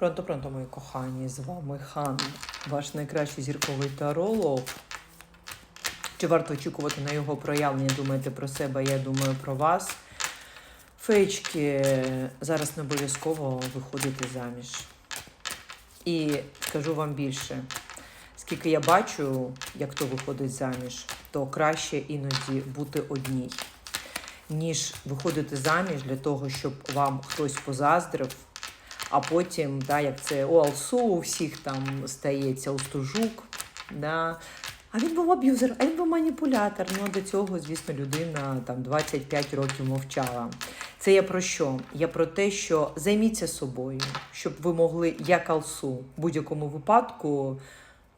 Пронто, пронто, мої кохані, з вами хан, ваш найкращий зірковий таролог. Чи варто очікувати на його проявлення? Думаєте про себе, я думаю про вас. Феєчки, зараз не обов'язково виходити заміж. І скажу вам більше, скільки я бачу, як хто виходить заміж, то краще іноді бути одній, ніж виходити заміж для того, щоб вам хтось позаздрив, а потім, да, як це у Алсу, у всіх там стається устужук. Да. А він був аб'юзер, а він був маніпулятор. Ну, до цього, звісно, людина там 25 років мовчала. Це я про що? Я про те, що займіться собою, щоб ви могли, як Алсу, в будь-якому випадку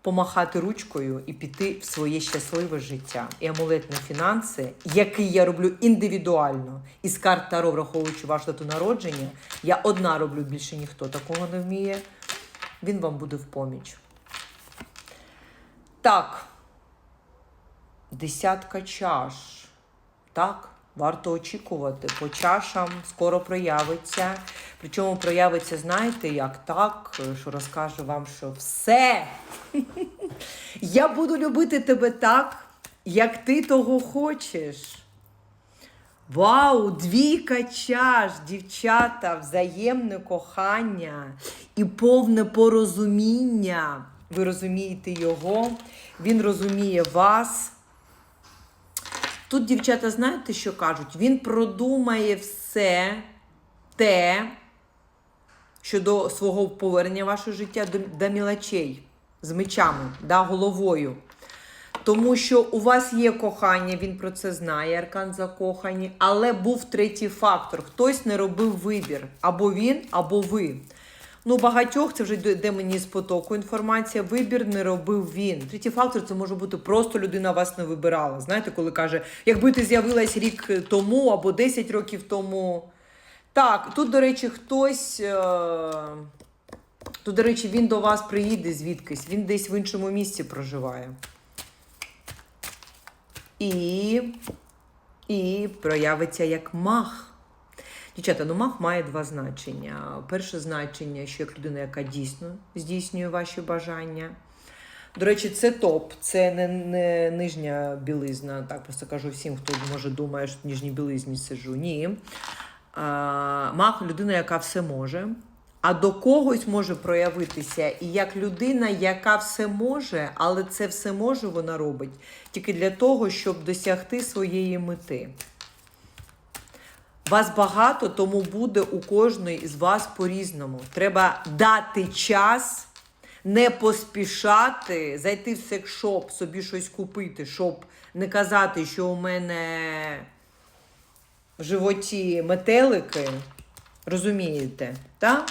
помахати ручкою і піти в своє щасливе життя. І амулет на фінанси, який я роблю індивідуально, із карт Таро, враховуючи вашу дату народження, я одна роблю більше ніхто такого не вміє. Він вам буде в поміч. Так. Десятка чаш. Так, варто очікувати. По чашам скоро проявиться. Причому проявиться, знаєте, як так, що розкаже вам, що все. Я буду любити тебе так, як ти того хочеш. Вау, двійка чаш, дівчата, взаємне кохання і повне порозуміння. Ви розумієте його, він розуміє вас. Тут дівчата, знаєте, що кажуть? Він продумає все те, щодо свого повернення в ваше життя до, до мілочей з мечами, да, головою. Тому що у вас є кохання, він про це знає, аркан закохані, але був третій фактор. Хтось не робив вибір. Або він, або ви. Ну, багатьох це вже йде мені з потоку інформація. Вибір не робив він. Третій фактор це може бути просто людина вас не вибирала. Знаєте, коли каже, якби ти з'явилась рік тому або 10 років тому. Так, тут, до речі, хтось. Е... Тут, до речі, він до вас приїде звідкись, він десь в іншому місці проживає. І, і проявиться як мах. Дівчата, ну мах має два значення. Перше значення, що як людина, яка дійсно здійснює ваші бажання. До речі, це топ, це не, не нижня білизна. Так просто кажу всім, хто може думає, що в нижній білизні сиджу. Ні. А, мах людина, яка все може. А до когось може проявитися і як людина, яка все може, але це все може вона робить тільки для того, щоб досягти своєї мети. Вас багато, тому буде у кожної з вас по-різному. Треба дати час, не поспішати, зайти в секшоп, собі щось купити, щоб не казати, що у мене в животі метелики. Розумієте, так?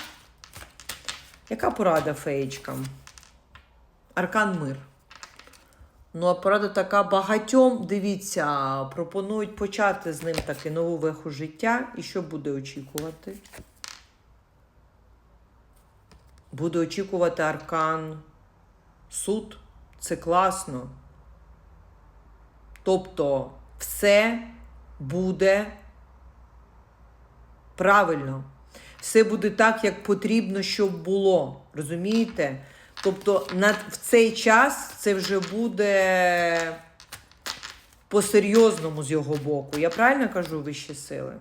Яка порада феєчкам? Аркан мир. Ну, а порада така багатьом, дивіться, пропонують почати з ним таки нову веху життя. І що буде очікувати? Буде очікувати аркан суд. Це класно. Тобто, все буде правильно. Все буде так, як потрібно, щоб було. Розумієте? Тобто на, в цей час це вже буде по-серйозному з його боку. Я правильно кажу вищі сили?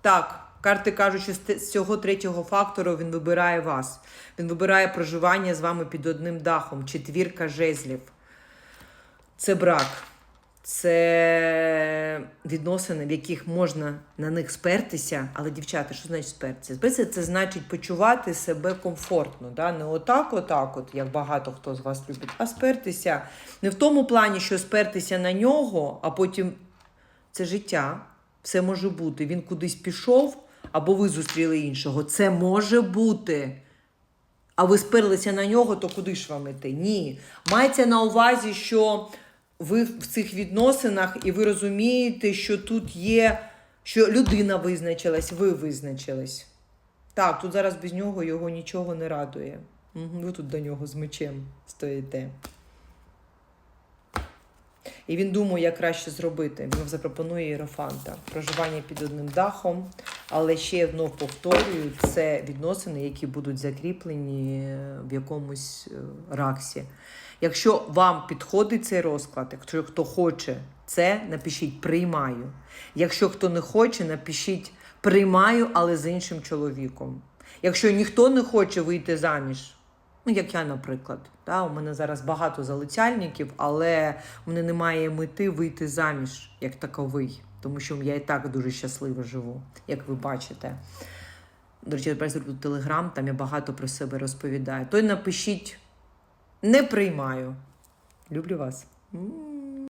Так, карти кажуть, що з цього третього фактору він вибирає вас. Він вибирає проживання з вами під одним дахом. Четвірка жезлів. Це брак. Це відносини, в яких можна на них спертися. Але, дівчата, що значить спертися? Спертися це значить почувати себе комфортно. Да? Не отак, отак, от, як багато хто з вас любить, а спертися не в тому плані, що спертися на нього, а потім це життя. Все може бути. Він кудись пішов, або ви зустріли іншого. Це може бути. А ви сперлися на нього, то куди ж вам іти? Ні. Мається на увазі, що ви в цих відносинах і ви розумієте, що тут є, що людина визначилась, ви визначились. Так, тут зараз без нього його нічого не радує. Ви тут до нього з мечем стоїте. І він думає, як краще зробити. Він запропонує іерофанта. Проживання під одним дахом, Але ще одно повторюю, це відносини, які будуть закріплені в якомусь е, раксі. Якщо вам підходить цей розклад, якщо хто хоче це, напишіть приймаю. Якщо хто не хоче, напишіть приймаю, але з іншим чоловіком. Якщо ніхто не хоче вийти заміж, ну як я, наприклад, да, у мене зараз багато залицяльників, але у мене немає мети вийти заміж як таковий, тому що я і так дуже щасливо живу, як ви бачите. До речі, я тут телеграм, там я багато про себе розповідаю. То й напишіть не приймаю. Люблю вас.